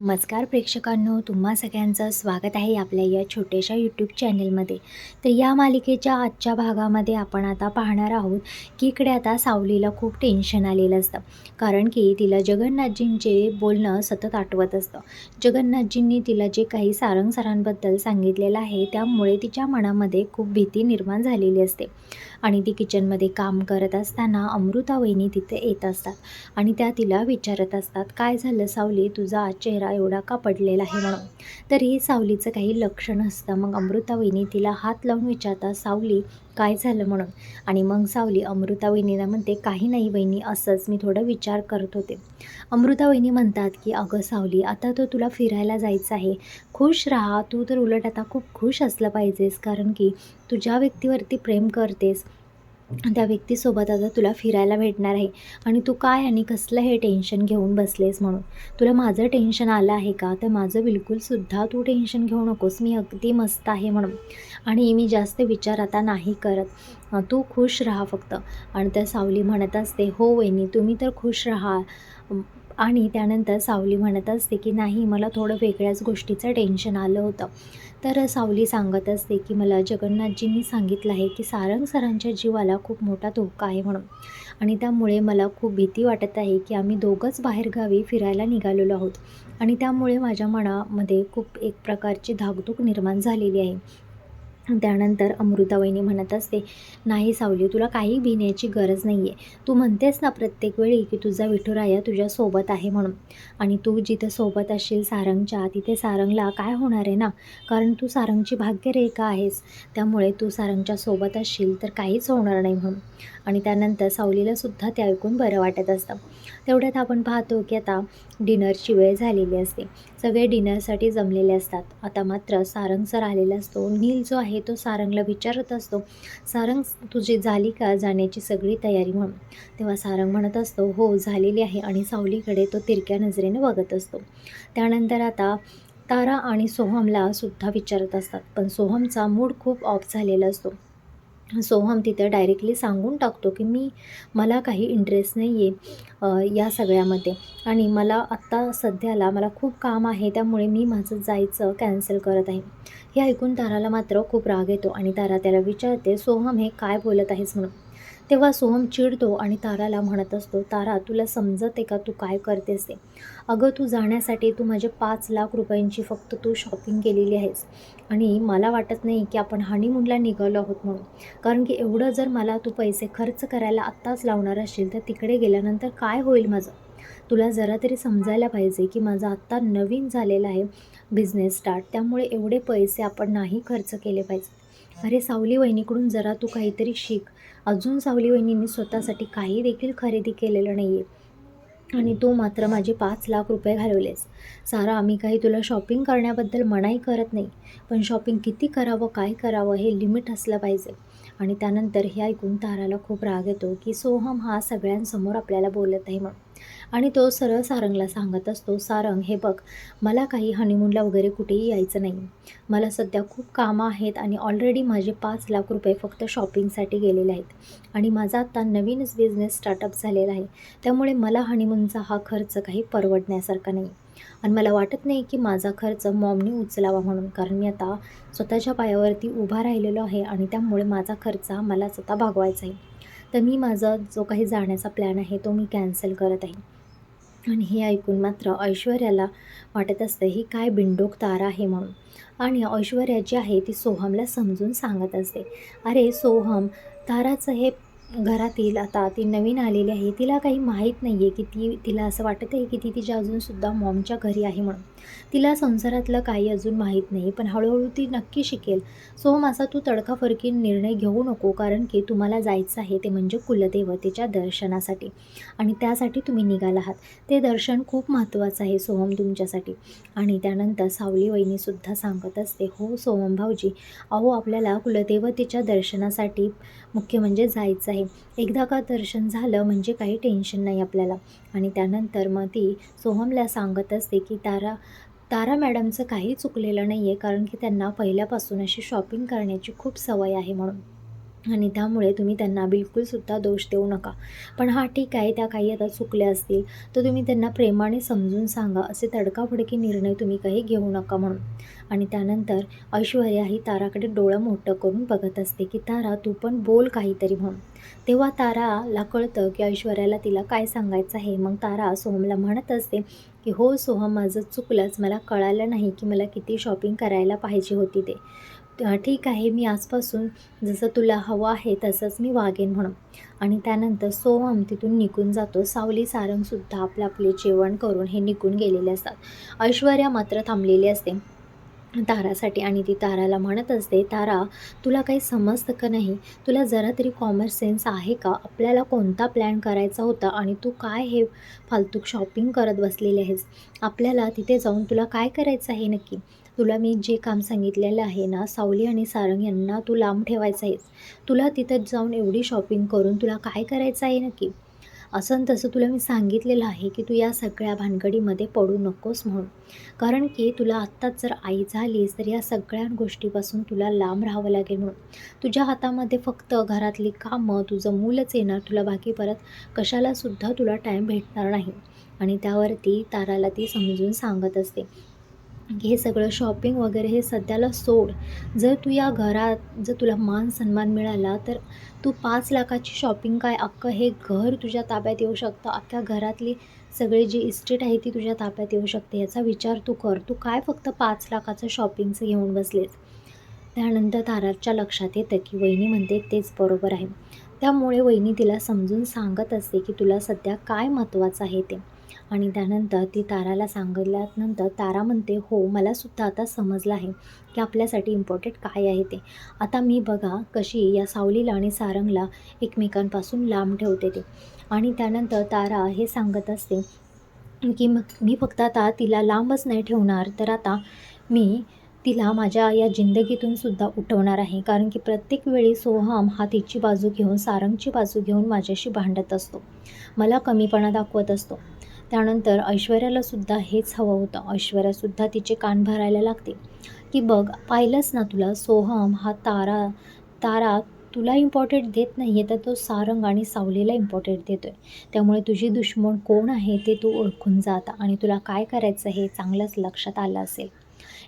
नमस्कार प्रेक्षकांनो तुम्हा सगळ्यांचं स्वागत आहे आपल्या या छोट्याशा यूट्यूब चॅनलमध्ये तर या मालिकेच्या आजच्या भागामध्ये आपण आता पाहणार आहोत की इकडे आता सावलीला खूप टेन्शन आलेलं असतं. कारण की तिला जगन्नाथजींचे बोलणं सतत आठवत असतं. जगन्नाथजींनी तिला जे काही सारंग सरांबद्दल सांगितलेलं आहे त्यामुळे तिच्या मनामध्ये खूप भीती निर्माण झालेली असते. आणि ती किचनमध्ये काम करत असताना अमृता वहिनी तिथे येत असतात आणि त्या तिला विचारत असतात काय झालं सावली? तुझा चेहरा एवढा का पडलेला आहे म्हणून? तर हे सावलीचं काही लक्षण नसतं. मग अमृता वहिनी तिला हात लावून विचारतात सावली काय झालं म्हणून? आणि मग सावली अमृता वहिनीला म्हणते काही नाही वहिनी असंच मी थोडं विचार करत होते. अमृता वहिनी म्हणतात की अगं सावली आता तर तुला फिरायला जायचं आहे. खुश राहा. तू तर उलट आता खूप खुश असलं पाहिजेस कारण की तू ज्या व्यक्तीवरती प्रेम करतेस. त्या व्यक्तीसोबत आता तुला फिरायला भेटणार आहे. आणि तू काय आणि कसलं हे टेन्शन घेऊन बसलेस म्हणून? तुला माझं टेन्शन आलं आहे का? तर माझं बिलकुलसुद्धा तू टेन्शन घेऊ नकोस. मी अगदी मस्त आहे म्हणून. आणि मी जास्त विचार आता नाही करत. तू खुश राहा फक्त. आणि त्या सावली म्हणत असते हो वहिनी तुम्ही तर खुश राहा. आणि त्यानंतर सावली म्हणत असते की नाही मला थोडं वेगळ्याच गोष्टीचं टेन्शन आलं होतं. तर सावली सांगत असते की मला जगन्नाथजींनी सांगितलं आहे की सारंग सरांच्या जीवाला खूप मोठा धोका आहे म्हणून. आणि त्यामुळे मला खूप भीती वाटत आहे की आम्ही दोघंच बाहेरगावी फिरायला निघालेलो आहोत. आणि त्यामुळे माझ्या मनामध्ये खूप एक प्रकारची धाकधूक निर्माण झालेली आहे. त्यानंतर अमृतावहिनी म्हणत असते नाही सावली तुला काही भिण्याची गरज नाही आहे तू म्हणतेस ना प्रत्येक वेळी की तुझा विठुराया तुझ्यासोबत आहे म्हणून. आणि तू जिथं सोबत असशील सारंगच्या तिथे सारंगला काय होणार आहे ना? कारण तू सारंगची भाग्यरेखा आहेस. त्यामुळे तू सारंगच्या सोबत असशील तर काहीच होणार नाही म्हणून. आणि त्यानंतर सावलीला सुद्धा ते ऐकून बरं वाटत असतं. तेवढ्यात आपण पाहतो की आता डिनरची वेळ झालेली असते. सगळे डिनरसाठी जमलेले असतात. आता मात्र सारंग सर आलेला असतो. नील जो आहे तो सारंगला विचारत असतो सारंग तुझी झाली का जाण्याची सगळी तयारी म्हणून? तेव्हा सारंग म्हणत असतो हो झालेली आहे. आणि सावलीकडे तो तिरक्या नजरेने बघत असतो. त्यानंतर आता तारा आणि सोहमला सुद्धा विचारत असतात पण सोहमचा मूड खूप ऑफ झालेला असतो. सोहम तिथं डायरेक्टली सांगून टाकतो की मी मला काही इंटरेस्ट नाही आहे या सगळ्यामध्ये. आणि मला आत्ता सध्याला मला खूप काम आहे त्यामुळे मी माझं जायचं कॅन्सल करत आहे. हे ऐकून ताराला मात्र खूप राग येतो आणि तारा त्याला विचारते सोहम हे काय बोलत आहेस म्हणून? तेव्हा सोहम चिडतो आणि ताराला म्हणत असतो तारा तुला समजत आहे का तू काय करतेस ते? अगं तू जाण्यासाठी तू माझे पाच लाख रुपयांची फक्त तू शॉपिंग केलेली आहेस. आणि मला वाटत नाही की आपण हानीमूनला निघालो आहोत म्हणून. कारण की एवढं जर मला तू पैसे खर्च करायला आत्ताच लावणार असशील तर तिकडे गेल्यानंतर काय होईल माझं? तुला जरा तरी समजायला पाहिजे की माझा आत्ता नवीन झालेला आहे बिझनेस स्टार्ट त्यामुळे एवढे पैसे आपण नाही खर्च केले पाहिजे. अरे सावली वहिनीकडून जरा तू काहीतरी शिक. अजून सावली वहिनींनी स्वतःसाठी काही देखील खरेदी केलेलं नाही आहे आणि तू मात्र माझे पाच लाख रुपये घालवलेस. सारा आम्ही काही तुला शॉपिंग करण्याबद्दल मनाई करत नाही. पण शॉपिंग किती करावं काय करावं हे लिमिट असलं पाहिजे. आणि त्यानंतर हे ऐकून ताराला खूप राग येतो की सोहम हा सगळ्यांसमोर आपल्याला बोलत आहे म्हणून. आणि तो सरळ सारंगला सांगत असतो सारंग हे बघ मला काही हनीमूनला वगैरे कुठेही यायचं नाही. मला सध्या खूप कामं आहेत आणि ऑलरेडी माझे पाच लाख रुपये फक्त शॉपिंगसाठी गेलेले आहेत. आणि माझा आत्ता नवीनच बिझनेस स्टार्टअप झालेला आहे. त्यामुळे मला हनीमूनचा हा खर्च काही परवडण्यासारखा नाही. आणि मला वाटत नाही की माझा खर्च मॉमने उचलावा म्हणून कारण मी आता स्वतःच्या पायावरती उभा राहिलेलो आहे आणि त्यामुळे माझा खर्च हा मलाच आता भागवायचा आहे. तर मी माझा जो काही जाण्याचा प्लॅन आहे तो मी कॅन्सल करत आहे. आणि हे ऐकून मात्र ऐश्वर्याला वाटत असतं ही काय बिंडोक तारा आहे म्हणून. आणि ऐश्वर्या जी आहे ती सोहमला समजून सांगत असते अरे सोहम ताराचं हे घरातील आता ती नवीन आलेली आहे तिला काही माहीत नाही आहे की ती तिला असं वाटत आहे की ती तिच्या अजूनसुद्धा मॉमच्या घरी आहे म्हणून. तिला संसारातलं काही अजून माहीत नाही पण हळूहळू ती नक्की शिकेल. सोहम असा तू तडकाफडकी निर्णय घेऊ नको कारण की तुम्हाला जायचं आहे ते म्हणजे कुलदेवतेच्या दर्शनासाठी. आणि त्यासाठी तुम्ही निघाला आहात. ते दर्शन खूप महत्त्वाचं आहे सोहम तुमच्यासाठी. आणि त्यानंतर सावली वहिनीसुद्धा सांगत असते हो सोहम भाऊजी अहो आपल्याला कुलदेवतेच्या दर्शनासाठी मुख्य म्हणजे जायचं आहे. एकदा का दर्शन झालं म्हणजे काही टेन्शन नाही आपल्याला. आणि त्यानंतर मग ती सोहमला सांगत असते की तारा तारा मॅडमचं काही चुकलेलं नाही आहे कारण की त्यांना पहिल्यापासून अशी शॉपिंग करण्याची खूप सवय आहे म्हणून. आणि त्यामुळे तुम्ही त्यांना बिलकुलसुद्धा दोष देऊ नका. पण हां ठीक आहे त्या काही आता चुकल्या असतील तर तुम्ही त्यांना प्रेमाने समजून सांगा असे तडकाफडकी निर्णय तुम्ही काही घेऊ नका म्हणून. आणि त्यानंतर ऐश्वर्या ही ताराकडे डोळं मोठं करून बघत असते की तारा तू पण बोल काहीतरी म्हणून. तेव्हा ताराला कळतं की ऐश्वर्याला तिला काय सांगायचं आहे. मग तारा सोहमला म्हणत असते की हो सोहम माझं चुकलंच. मला कळालं नाही की मला किती शॉपिंग करायला पाहिजे होती ते. ठीक आहे मी आजपासून जसं तुला हवं आहे तसंच मी वागेन म्हणून. आणि त्यानंतर सोहम तिथून निघून जातो. सावली सारंगसुद्धा आपलं आपले जेवण करून हे निघून गेलेले असतात. ऐश्वर्या मात्र थांबलेली असते. तारासाठी आणि ती ताराला म्हणत असते तारा तुला काही समजतं का नाही? तुला जरा तरी कॉमर्स सेन्स आहे का? आपल्याला कोणता प्लॅन करायचा होता आणि तू काय हे फालतू शॉपिंग करत बसलेली आहेस? आपल्याला तिथे जाऊन तुला काय करायचं आहे नक्की? तुला मी जे काम सांगितलेलं आहे ना सावली आणि सारंग यांना तू लांब ठेवायचं आहेस. तुला तिथं जाऊन एवढी शॉपिंग करून तुला काय करायचं आहे नक्की? असं तसं तुला मी सांगितलेलं आहे की तू या सगळ्या भानगडीमध्ये पडू नकोस म्हणून. कारण की तुला आत्ताच जर आई झालीस तर या सगळ्या गोष्टीपासून तुला लांब राहावं लागेल म्हणून. तुझ्या हातामध्ये फक्त घरातली कामं तुझं मूलच येणार तुला बाकी परत कशालासुद्धा तुला टाईम भेटणार नाही. आणि त्यावरती ताराला ती समजून सांगत असते. हे सगळं शॉपिंग वगैरे हे सध्याला सोड. जर तू या घरात जर तुला मान सन्मान मिळाला तर तू पाच लाखाची शॉपिंग काय अख्खं हे घर तुझ्या ताब्यात येऊ शकतं? अख्ख्या घरातली सगळी जी इस्टेट आहे ती तुझ्या ताब्यात येऊ शकते? याचा विचार तू कर. तू काय फक्त पाच लाखाचं शॉपिंगचं घेऊन बसलेस? त्यानंतर ताराच्या लक्षात येतं की वहिनी म्हणते तेच बरोबर आहे. त्यामुळे वहिनी तिला समजून सांगत असते की तुला सध्या काय महत्त्वाचं आहे ते. आणि त्यानंतर ती ताराला सांगितल्यानंतर तारा म्हणते हो मलासुद्धा आता समजलं आहे की आपल्यासाठी इम्पॉर्टंट काय आहे ते. आता मी बघा कशी या सावलीला आणि सारंगला एकमेकांपासून लांब ठेवते ते. आणि त्यानंतर तारा हे सांगत असते की मग मी फक्त आता तिला लांबच नाही ठेवणार तर आता मी तिला माझ्या या जिंदगीतून सुद्धा उठवणार आहे. कारण की प्रत्येक वेळी सोहम हा तिची बाजू घेऊन सारंगची बाजू घेऊन माझ्याशी भांडत असतो. मला कमीपणा दाखवत असतो. त्यानंतर ऐश्वर्याला सुद्धा हेच हवं होतं. ऐश्वर्यासुद्धा तिचे कान भरायला लागते. की बघ पाहिलंच ना तुला सोहम हा तारा तारा तुला इम्पॉर्टंट देत नाही आहे तर तो सारंग आणि सावलीला इम्पॉर्टंट देतो आहे त्यामुळे तुझी दुश्मन कोण आहे ते तू ओळखून जाता आणि तुला काय करायचं हे चांगलंच लक्षात आलं असेल.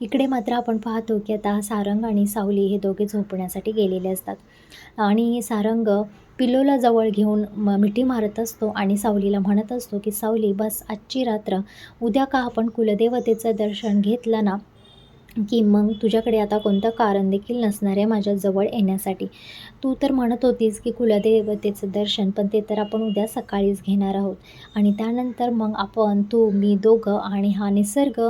इकडे मात्र आपण पाहतो की आता सारंग आणि सावली हे दोघे झोपण्यासाठी गेलेले असतात. आणि सारंग पिलोला जवळ घेऊन म मिठी मारत असतो आणि सावलीला म्हणत असतो की सावली बस आजची रात्र. उद्या का आपण कुलदेवतेचं दर्शन घेतलं ना? की मग तुझ्याकडे आता कोणतं कारण देखील नसणार आहे माझ्याजवळ येण्यासाठी तू तर म्हणत होतीस की कुलदेवतेचं दर्शन पण ते तर आपण उद्या सकाळीच घेणार आहोत. आणि त्यानंतर मग आपण तू मी दोघं आणि हा निसर्ग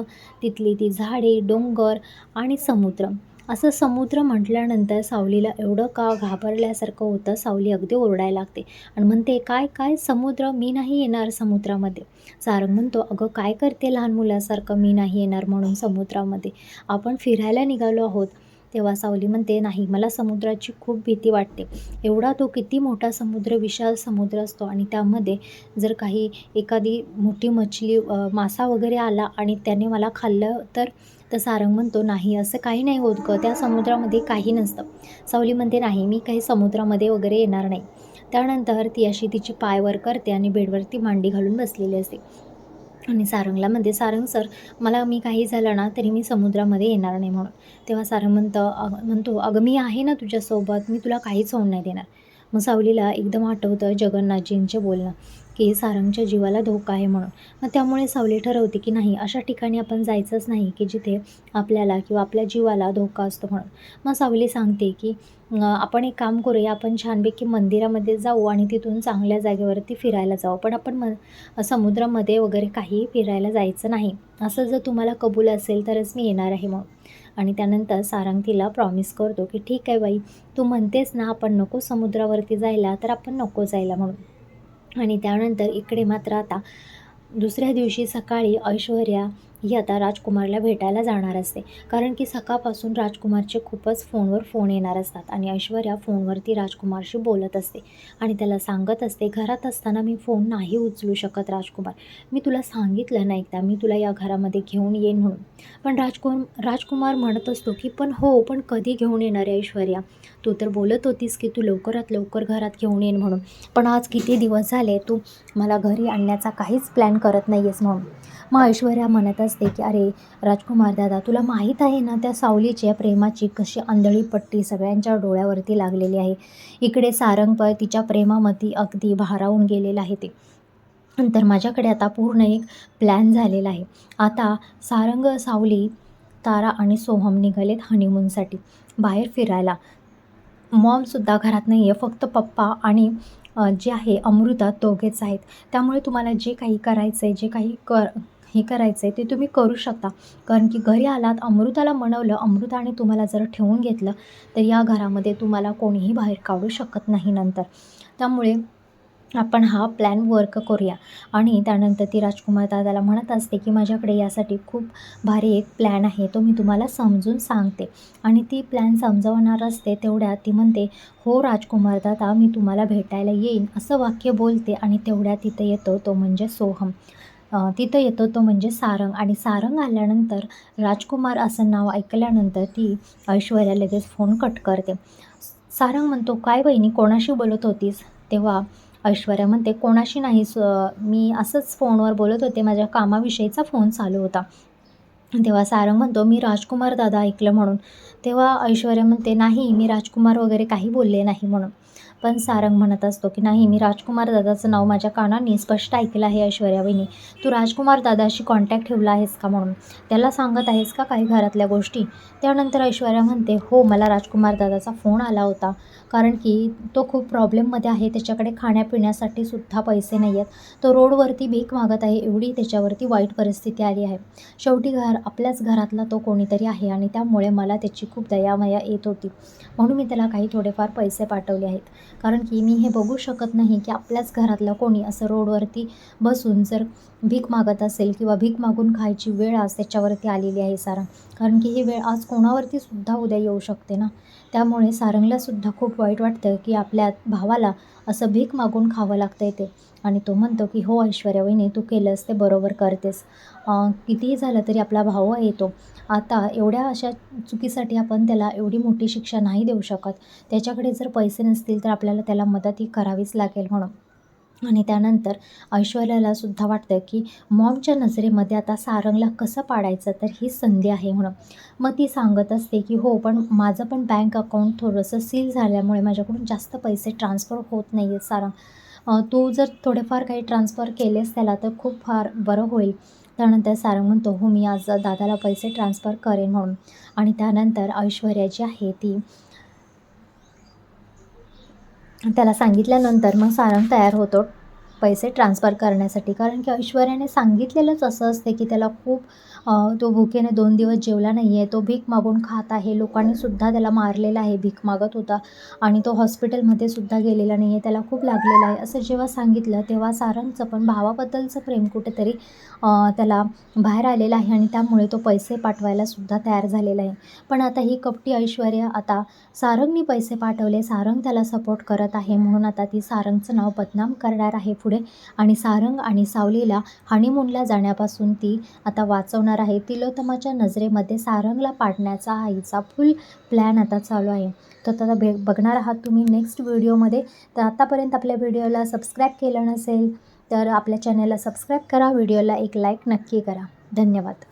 तिथली ती झाडे डोंगर आणि समुद्र. असं समुद्र म्हटल्यानंतर सावलीला एवढं का घाबरल्यासारखं होतं सावली अगदी ओरडायला लागते. आणि म्हणते काय काय? समुद्र? मी नाही येणार समुद्रामध्ये. सारंग म्हणतो अगं काय करते लहान मुलासारखं? मी नाही येणार म्हणून समुद्रामध्ये. आपण फिरायला निघालो आहोत. तेव्हा सावली म्हणते नाही मला समुद्राची खूप भीती वाटते. एवढा तो किती मोठा समुद्र विशाल समुद्र असतो आणि त्यामध्ये जर काही एखादी मोठी मछली मासा वगैरे आला आणि त्याने मला खाल्लं तर तर सारंग म्हणतो नाही असं काही नाही होत ग. त्या समुद्रामध्ये काही नसतं. सावली म्हणते नाही मी काही समुद्रामध्ये वगैरे येणार नाही. त्यानंतर ती अशी तिची पायवर करते आणि बेडवरती मांडी घालून बसलेली असते. आणि सारंगला म्हणते सारंग सर मला मी काही झालं ना तरी मी समुद्रामध्ये येणार नाही म्हणून. तेव्हा सारंग म्हणतं अग म्हणतो अगं मी आहे ना तुझ्यासोबत. मी तुला काहीच होऊन नाही देणार. मग सावलीला एकदम आठवतं जगन्नाथजींचे बोलणं. की सारंगच्या जीवाला धोका आहे म्हणून. मग त्यामुळे सावली ठरवते की नाही अशा ठिकाणी आपण जायचंच नाही की जिथे आपल्याला किंवा आपल्या जीवाला धोका असतो म्हणून. मग सावली सांगते की आपण एक काम करूया आपण छानपैकी मंदिरामध्ये जाऊ आणि तिथून चांगल्या जागेवरती फिरायला जाऊ. पण आपण म समुद्रामध्ये वगैरे काही फिरायला जायचं नाही. असं जर तुम्हाला कबूल असेल तरच मी येणार आहे मग. आणि त्यानंतर सारंग तिला प्रॉमिस करतो की ठीक आहे बाई तू म्हणतेस ना आपण नको समुद्रावरती जायला तर आपण नको जायला म्हणून. आणि त्यानंतर इकडे मात्र आता दुसऱ्या दिवशी सकाळी ऐश्वर्या ही आता राजकुमारला भेटायला जाणार असते. कारण की सकाळपासून राजकुमारचे खूपच फोनवर फोन येणार असतात आणि ऐश्वर्या फोनवरती राजकुमारशी बोलत असते आणि त्याला सांगत असते घरात असताना मी फोन नाही उचलू शकत राजकुमार. मी तुला सांगितलं ना एकदा मी तुला या घरामध्ये घेऊन येईन म्हणून. पण राजकुमार राजकुमार म्हणत असतो की पण हो पण कधी घेऊन येणार आहे ऐश्वर्या? तू तर बोलत होतीस की तू लवकरात लवकर घरात घेऊन येईन म्हणून. पण आज किती दिवस झाले तू मला घरी आणण्याचा काहीच प्लॅन करत नाही आहेस म्हणून. मग ऐश्वर्या म्हणत असते की अरे राजकुमार दादा तुला माहीत आहे ना त्या सावलीच्या प्रेमाची कशी आंधळी पट्टी सगळ्यांच्या डोळ्यावरती लागलेली आहे? इकडे सारंग तिच्या प्रेमामध्ये अगदी भारावून गेलेलं आहे ते. नंतर माझ्याकडे आता पूर्ण एक प्लॅन झालेला आहे. आता सारंग सावली तारा आणि सोहम निघालेत हनीमूनसाठी बाहेर फिरायला. मॉमसुद्धा घरात नाही आहे फक्त पप्पा आणि जे आहे अमृता दोघेच आहेत. त्यामुळे तुम्हाला जे काही करायचं आहे जे काही कर हे करायचं आहे ते तुम्ही करू शकता. कारण की घरी आलात अमृताला म्हणवलं अमृताने तुम्हाला जर ठेवून घेतलं तर या घरामध्ये तुम्हाला कोणीही बाहेर काढू शकत नाही नंतर. त्यामुळे आपण हा प्लॅन वर्क करूया. आणि त्यानंतर ती राजकुमार दादाला म्हणत असते की माझ्याकडे यासाठी खूप भारी एक प्लॅन आहे तो मी तुम्हाला समजून सांगते. आणि ती प्लॅन समजवणार असते तेवढ्यात ती म्हणते हो राजकुमार दादा मी तुम्हाला भेटायला येईन. असं वाक्य बोलते आणि तेवढ्यात तिथं येतो तो म्हणजे सोहम. तिथं येतो तो म्हणजे सारंग. आणि सारंग आल्यानंतर राजकुमार असं नाव ऐकल्यानंतर ती ऐश्वर्या लगेच फोन कट करते. सारंग म्हणतो काय बहिणी कोणाशी बोलत होतीस? तेव्हा ऐश्वर्या म्हणते कोणाशी नाही स मी असंच फोनवर बोलत होते. माझ्या कामाविषयीचा फोन चालू होता. तेव्हा सारंग म्हणतो मी राजकुमार दादा ऐकलं म्हणून. तेव्हा ऐश्वर्या म्हणते नाही मी राजकुमार वगैरे काही बोलले नाही म्हणून. पण सारंग म्हणत असतो की नाही मी राजकुमार दादाचं नाव माझ्या कानाने स्पष्ट ऐकलं आहे ऐश्वर्या वहिनी. तू राजकुमार दादाशी कॉन्टॅक्ट ठेवला आहेस का म्हणून? त्याला सांगत आहेस का काही घरातल्या गोष्टी? त्यानंतर ऐश्वर्या म्हणते हो मला राजकुमार दादाचा फोन आला होता. कारण की तो खूप प्रॉब्लेममध्ये आहे. त्याच्याकडे खाण्यापिण्यासाठी सुद्धा पैसे नाही आहेत. तो रोडवरती भीक मागत आहे. एवढी त्याच्यावरती वाईट परिस्थिती आली आहे. शेवटी घर आपल्याच घरातला तो कोणीतरी आहे आणि त्यामुळे मला त्याची खूप दयामया येत होती. म्हणून मी त्याला काही थोडेफार पैसे पाठवले आहेत. कारण की मी हे बघू शकत नाही की आपल्याच घरातलं कोणी असं रोडवरती बसून जर भीक मागत असेल किंवा भीक मागून खायची वेळ आज त्याच्यावरती आलेली आहे सारा कारण की ही वेळ आज कोणावरती सुद्धा उद्या येऊ शकते ना? त्यामुळे सारंगलासुद्धा खूप वाईट वाटतं की आपल्या भावाला असं भीक मागून खावं लागतं ते. आणि तो म्हणतो की हो ऐश्वर्या वहिनी तू केलंस ते बरोबर करतेस. कितीही झालं तरी आपला भाऊ आहे तो आता एवढ्या अशा चुकीसाठी आपण त्याला एवढी मोठी शिक्षा नाही देऊ शकत. त्याच्याकडे जर पैसे नसतील तर आपल्याला त्याला मदत ही करावीच लागेल म्हणून. आणि त्यानंतर ऐश्वर्याला सुद्धा वाटतं की मॉमच्या नजरेमध्ये आता सारंगला कसं पाडायचं तर ही संधी आहे म्हणून. मग ती सांगत असते की हो पण माझं पण बँक अकाउंट थोडंसं सील झाल्यामुळे माझ्याकडून जास्त पैसे ट्रान्सफर होत नाही आहेत सारंग तू जर थोडेफार काही ट्रान्सफर केलेस त्याला तर खूप फार बरं होईल. त्यानंतर सारंग म्हणतो हो मी आज दादाला पैसे ट्रान्सफर करेन म्हणून. आणि त्यानंतर ऐश्वर्या जी आहे ती त्याला सांगितल्यानंतर मग सारंग तयार होतो. पैसे ट्रान्सफर करण्यासाठी. कारण की ऐश्वर्याने सांगितलेलंच असं असते की त्याला खूप तो भुकेने दोन दिवस जेवला नाही आहे तो भीक मागून खात आहे. लोकांनीसुद्धा त्याला मारलेला आहे भीक मागत होता. आणि तो हॉस्पिटलमध्ये सुद्धा गेलेला नाही आहे त्याला खूप लागलेला आहे. असं जेव्हा सांगितलं तेव्हा सारंगचं पण भावाबद्दलचं प्रेम कुठेतरी त्याला बाहेर आलेलं आहे आणि त्यामुळे तो पैसे पाठवायला सुद्धा तयार झालेला आहे. पण आता ही कपटी ऐश्वर्या आता सारंगनी पैसे पाठवले. सारंग त्याला सपोर्ट करत आहे म्हणून आता ती सारंगचं नाव बदनाम करणार आहे. पुढे. आणि सारंग आणि सावलीला हनीमूनला जाण्यापासून ती आता वाचवणार आहे. तिलोत्तमाच्या नजरेमध्ये सारंगला पाडण्याचा आईचा फुल प्लॅन आता चालू आहे. तर आता बे बघणार आहात तुम्ही नेक्स्ट व्हिडिओमध्ये तर आत्तापर्यंत आपल्या व्हिडिओला सबस्क्राईब केलं नसेल तर आपल्या चॅनलला सबस्क्राईब करा. व्हिडिओला एक लाईक नक्की करा. धन्यवाद.